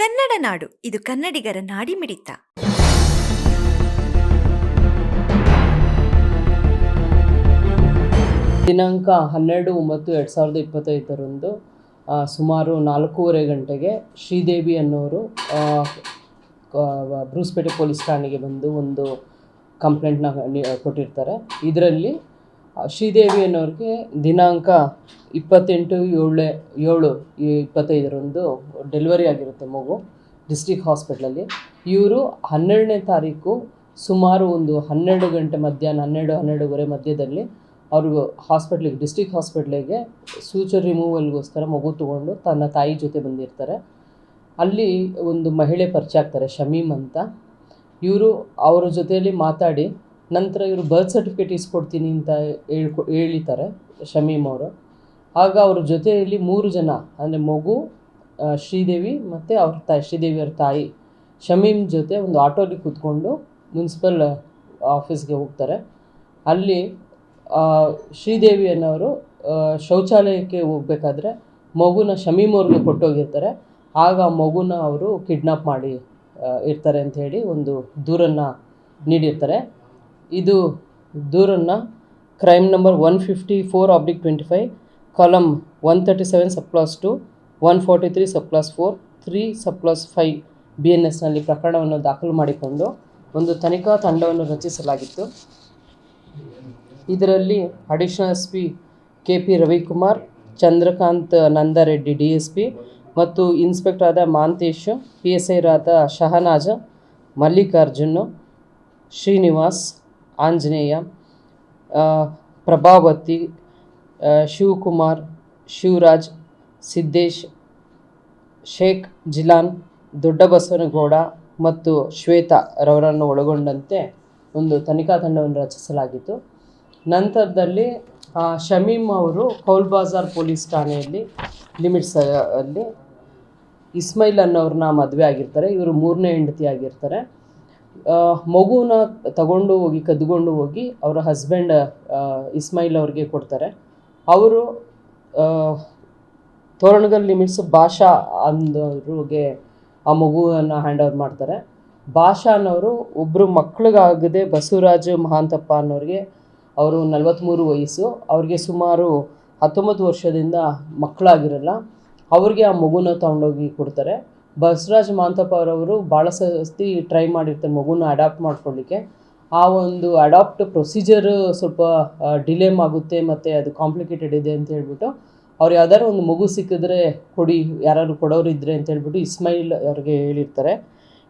ಕನ್ನಡ ನಾಡು, ಇದು ಕನ್ನಡಿಗರ ನಾಡಿಮಿಡಿತ ದಿನಾಂಕ ಹನ್ನೆರಡು ಒಂಬತ್ತು ಎರಡು ಸಾವಿರದ ಇಪ್ಪತ್ತೈದರಂದು ಸುಮಾರು ನಾಲ್ಕೂವರೆ ಗಂಟೆಗೆ ಶ್ರೀದೇವಿ ಅನ್ನೋರು ಬ್ರೂಸ್ಪೇಟೆ ಪೊಲೀಸ್ ಠಾಣೆಗೆ ಬಂದು ಒಂದು ಕಂಪ್ಲೇಂಟ್ನ ಕೊಟ್ಟಿರ್ತಾರೆ. ಇದರಲ್ಲಿ ಶ್ರೀದೇವಿ ಅನ್ನೋರಿಗೆ ದಿನಾಂಕ ಇಪ್ಪತ್ತೆಂಟು ಏಳು ಏಳು, ಇಪ್ಪತ್ತೈದರಂದು ಡೆಲಿವರಿ ಆಗಿರುತ್ತೆ ಮಗು ಡಿಸ್ಟಿಕ್ ಹಾಸ್ಪಿಟ್ಲಲ್ಲಿ. ಇವರು ಹನ್ನೆರಡನೇ ತಾರೀಕು ಸುಮಾರು ಒಂದು ಹನ್ನೆರಡು ಗಂಟೆ ಮಧ್ಯಾಹ್ನ, ಹನ್ನೆರಡು, ಹನ್ನೆರಡುವರೆ ಮಧ್ಯದಲ್ಲಿ ಅವರು ಹಾಸ್ಪಿಟ್ಲಿಗೆ ಡಿಸ್ಟಿಕ್ ಹಾಸ್ಪಿಟ್ಲಿಗೆ ಸೂಚರ್ ರಿಮೂವಲ್ಗೋಸ್ಕರ ಮಗು ತೊಗೊಂಡು ತನ್ನ ತಾಯಿ ಜೊತೆ ಬಂದಿರ್ತಾರೆ. ಅಲ್ಲಿ ಒಂದು ಮಹಿಳೆ ಪರಿಚಯ ಆಗ್ತಾರೆ, ಶಮೀಮ್ ಅಂತ. ಇವರು ಅವರ ಜೊತೆಯಲ್ಲಿ ಮಾತಾಡಿ ನಂತರ ಇವರು ಬರ್ತ್ ಸರ್ಟಿಫಿಕೇಟ್ ಇಸ್ಕೊಡ್ತೀನಿ ಅಂತ ಹೇಳ್ಕೊ ಹೇಳಿತಾರೆ ಶಮೀಮ್ ಅವರು. ಆಗ ಅವ್ರ ಜೊತೆಯಲ್ಲಿ ಮೂರು ಜನ, ಅಂದರೆ ಮಗು ಶ್ರೀದೇವಿ ಮತ್ತು ಅವ್ರ ತಾಯಿ, ಶ್ರೀದೇವಿಯವ್ರ ತಾಯಿ ಶಮೀಮ್ ಜೊತೆ ಒಂದು ಆಟೋಲಿ ಕೂತ್ಕೊಂಡು ಮುನ್ಸಿಪಲ್ ಆಫೀಸ್ಗೆ ಹೋಗ್ತಾರೆ. ಅಲ್ಲಿ ಶ್ರೀದೇವಿ ಅನ್ನೋರು ಶೌಚಾಲಯಕ್ಕೆ ಹೋಗ್ಬೇಕಾದ್ರೆ ಮಗುನ ಶಮೀಮ್ ಅವ್ರಿಗೆ ಕೊಟ್ಟೋಗಿರ್ತಾರೆ. ಆಗ ಆ ಮಗುನ ಅವರು ಕಿಡ್ನಾಪ್ ಮಾಡಿ ಇರ್ತಾರೆ ಅಂತ ಹೇಳಿ ಒಂದು ದೂರನ್ನು ನೀಡಿರ್ತಾರೆ. ಇದು ದೂರನ್ನು crime number one fifty four oblique twenty five column one thirty seven subclause two one forty three subclause four three subclause five B N ಎಸ್ನಲ್ಲಿ ಪ್ರಕರಣವನ್ನು ದಾಖಲು ಮಾಡಿಕೊಂಡು ಒಂದು ತನಿಖಾ ತಂಡವನ್ನು ರಚಿಸಲಾಗಿತ್ತು. ಇದರಲ್ಲಿ additional S P K P Ravikumar, Chandrakant Nandareddy D S P ಮತ್ತು inspector ಆದ ಮಾಂತೇಶ್ ಪಿ ಎಸ್ ಐರಾದ ಶಹನಾಜ, ಮಲ್ಲಿಕಾರ್ಜುನ್, ಶ್ರೀನಿವಾಸ್ ಆಂಜನೇಯ ಪ್ರಭಾವತಿ ಶಿವಕುಮಾರ್, ಶಿವರಾಜ್, ಸಿದ್ದೇಶ್, ಶೇಖ್ ಜಿಲಾನ್, ದೊಡ್ಡಬಸವನಗೌಡ ಮತ್ತು ಶ್ವೇತಾ ರವರನ್ನು ಒಳಗೊಂಡಂತೆ ಒಂದು ತನಿಖಾ ತಂಡವನ್ನು ರಚಿಸಲಾಗಿತ್ತು. ನಂತರದಲ್ಲಿ ಶಮೀಮ್ ಅವರು ಕೌಲ್ ಬಾಜಾರ್ ಪೊಲೀಸ್ ಠಾಣೆಯಲ್ಲಿ, ಲಿಮಿಟ್ಸ್ ಅಲ್ಲಿ ಇಸ್ಮೈಲ್ ಅನ್ನೋರನ್ನ ಮದುವೆ ಆಗಿರ್ತಾರೆ. ಇವರು ಮೂರನೇ ಹೆಂಡತಿ ಆಗಿರ್ತಾರೆ. ಮಗುನ ತಗೊಂಡು ಹೋಗಿ ಕದ್ಕೊಂಡು ಹೋಗಿ ಅವರ ಹಸ್ಬೆಂಡ್ ಇಸ್ಮಾಯಿಲ್ ಅವ್ರಿಗೆ ಕೊಡ್ತಾರೆ. ಅವರು ತೋರಣಗಲ್ ಲಿಮಿಟ್ಸ್ ಭಾಷಾ ಅಂದವ್ರಿಗೆ ಆ ಮಗುವನ್ನು ಹ್ಯಾಂಡ್ ಓವರ್ ಮಾಡ್ತಾರೆ. ಭಾಷಾ ಅನ್ನೋರು ಒಬ್ಬರು ಮಕ್ಕಳಿಗಾಗದೆ ಬಸವರಾಜ ಮಹಾಂತಪ್ಪ ಅನ್ನೋರಿಗೆ ಅವರು ನಲವತ್ತ್ಮೂರು ವಯಸ್ಸು. ಅವ್ರಿಗೆ ಸುಮಾರು ಹತ್ತೊಂಬತ್ತು ವರ್ಷದಿಂದ ಮಕ್ಕಳಾಗಿರಲ್ಲ. ಅವ್ರಿಗೆ ಆ ಮಗುನ ತಗೊಂಡೋಗಿ ಕೊಡ್ತಾರೆ. ಬಸವರಾಜ್ ಮಾಂತಪ್ಪ ಅವರವರು ಭಾಳ ಸತಿ ಟ್ರೈ ಮಾಡಿರ್ತಾರೆ, ಮಗುನ ಅಡಾಪ್ಟ್ ಮಾಡ್ಕೊಳ್ಳಿಕ್ಕೆ ಆ ಒಂದು ಅಡಾಪ್ಟ್ ಪ್ರೊಸೀಜರ್ ಸ್ವಲ್ಪ ಡಿಲೇಮ್ ಆಗುತ್ತೆ ಮತ್ತು ಅದು ಕಾಂಪ್ಲಿಕೇಟೆಡ್ ಇದೆ ಅಂತ ಹೇಳ್ಬಿಟ್ಟು, ಅವ್ರು ಯಾವ್ದಾದ್ರು ಒಂದು ಮಗು ಸಿಕ್ಕಿದ್ರೆ ಕೊಡಿ, ಯಾರಾದ್ರು ಕೊಡೋರು ಇದ್ದರೆ ಅಂತ ಹೇಳ್ಬಿಟ್ಟು ಇಸ್ಮೈಲ್ ಅವ್ರಿಗೆ ಹೇಳಿರ್ತಾರೆ.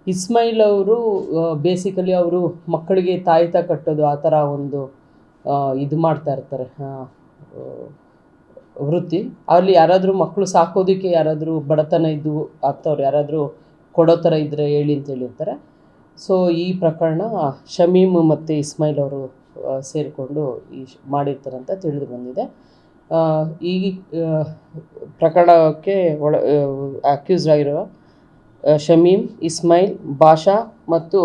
ಇಸ್ಮೈಲ್ ಅವರು ಬೇಸಿಕಲಿ ಅವರು ಮಕ್ಕಳಿಗೆ ತಾಯ್ತ ಕಟ್ಟೋದು ಆ ಥರ ಒಂದು ಇದು ಮಾಡ್ತಾ ಇರ್ತಾರೆ ವೃತ್ತಿ. ಅಲ್ಲಿ ಯಾರಾದರೂ ಮಕ್ಕಳು ಸಾಕೋದಕ್ಕೆ ಯಾರಾದರೂ ಬಡತನ ಇದ್ದು ಆಗ್ತವ್ರು, ಯಾರಾದರೂ ಕೊಡೋ ಥರ ಇದ್ದರೆ ಹೇಳಿ ಅಂತ ಹೇಳಿರ್ತಾರೆ. ಸೊ ಈ ಪ್ರಕರಣ ಶಮೀಮ್ ಮತ್ತು ಇಸ್ಮೈಲ್ ಅವರು ಸೇರಿಕೊಂಡು ಈ ಮಾಡಿರ್ತಾರೆ ಅಂತ ತಿಳಿದು ಬಂದಿದೆ. ಈ ಪ್ರಕರಣಕ್ಕೆ ಒಳ ಅಕ್ಯೂಸ್ಡ್ ಆಗಿರುವ ಶಮೀಮ್ ಇಸ್ಮೈಲ್ ಭಾಷಾ ಮತ್ತು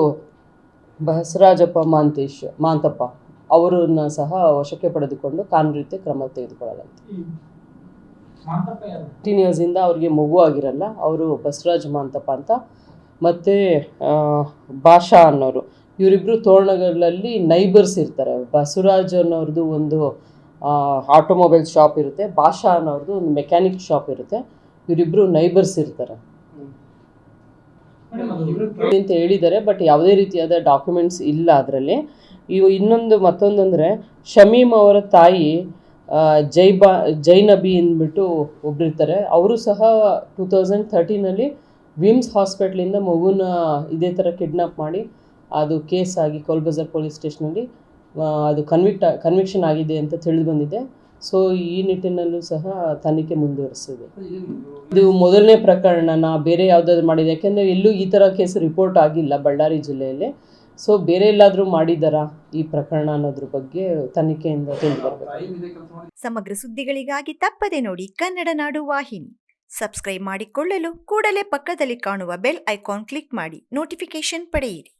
ಬಸರಾಜಪ್ಪ ಮಾಂತೇಶ್, ಮಾಂತಪ್ಪ. ಅವರನ್ನು ಸಹ ವಶಕ್ಕೆ ಪಡೆದುಕೊಂಡು ಕಾನೂನು ರೀತಿಯ ಕ್ರಮ ತೆಗೆದುಕೊಳ್ಳಲಾಗಿದೆ. ಫಿಫ್ಟೀನ್ ಇಯರ್ಸಿಂದ ಅವರಿಗೆ ಮಗು ಆಗಿರಲ್ಲ ಅವರು ಬಸವರಾಜ್ ಮಾಂತಪ್ಪ ಅಂತ. ಮತ್ತು ಭಾಷಾ ಅನ್ನೋರು. ಇವರಿಬ್ಬರು ತೋರಣಗಳಲ್ಲಿ ನೈಬರ್ಸ್ ಇರ್ತಾರೆ. ಬಸವರಾಜ್ ಅನ್ನೋರ್ದು ಒಂದು ಆಟೋಮೊಬೈಲ್ ಶಾಪ್ ಇರುತ್ತೆ. ಭಾಷಾ ಅನ್ನೋರ್ದು ಒಂದು ಮೆಕ್ಯಾನಿಕ್ ಶಾಪ್ ಇರುತ್ತೆ. ಇವರಿಬ್ಬರು ನೈಬರ್ಸ್ ಇರ್ತಾರೆ. ಅಂತ ಹೇಳಿದ್ದಾರೆ ಬಟ್ ಯಾವುದೇ ರೀತಿಯಾದ ಡಾಕ್ಯುಮೆಂಟ್ಸ್ ಇಲ್ಲ ಅದರಲ್ಲಿ. ಇವು ಇನ್ನೊಂದು ಮತ್ತೊಂದು ಅಂದರೆ ಶಮೀಮ್ ಅವರ ತಾಯಿ ಜೈಬಾ, ಜೈನಬಿ ಅಂದ್ಬಿಟ್ಟು ಒಬ್ಬರಿರ್ತಾರೆ ಅವರು ಸಹ ಟೂ ತೌಸಂಡ್ ಥರ್ಟೀನಲ್ಲಿ ವಿಮ್ಸ್ ಹಾಸ್ಪಿಟ್ಲಿಂದ ಮಗುನ ಇದೇ ಥರ ಕಿಡ್ನಾಪ್ ಮಾಡಿ, ಅದು ಕೇಸ್ ಆಗಿ ಕೋಲ್ಬಜಾರ್ ಪೊಲೀಸ್ ಸ್ಟೇಷನಲ್ಲಿ ಅದು ಕನ್ವಿಕ್ಟ್ ಕನ್ವಿಕ್ಷನ್ ಆಗಿದೆ ಅಂತ ತಿಳಿದು ಬಂದಿದೆ. ಸೊ ಈ ನಿಟ್ಟಿನಲ್ಲೂ ಸಹ ತನಿಖೆ ಮುಂದುವರಿಸಿದೆ. ಇದು ಮೊದಲನೇ ಪ್ರಕರಣ. ನಾ ಬೇರೆ ಯಾವುದಾದ್ರು ಮಾಡಿದೆ. ಯಾಕೆಂದರೆ ಎಲ್ಲೂ ಈ ಥರ ಕೇಸ್ ರಿಪೋರ್ಟ್ ಆಗಿಲ್ಲ ಬಳ್ಳಾರಿ ಜಿಲ್ಲೆಯಲ್ಲಿ. ಸೊ ಬೇರೆ ಎಲ್ಲಾದರೂ ಮಾಡಿದ್ದಾರಾ ಈ ಪ್ರಕರಣ ಅನ್ನೋದ್ರ ಬಗ್ಗೆ ತನಿಖೆಯಿಂದ ತಿಳಿದು ಸಮಗ್ರ ಸುದ್ದಿಗಳಿಗಾಗಿ ತಪ್ಪದೆ ನೋಡಿ ಕನ್ನಡ ನಾಡು ವಾಹಿನಿ. ಸಬ್ಸ್ಕ್ರೈಬ್ ಮಾಡಿಕೊಳ್ಳಲು ಕೂಡಲೇ ಪಕ್ಕದಲ್ಲಿ ಕಾಣುವ ಬೆಲ್ ಐಕಾನ್ ಕ್ಲಿಕ್ ಮಾಡಿ. ನೋಟಿಫಿಕೇಶನ್ ಪಡೆಯಿರಿ.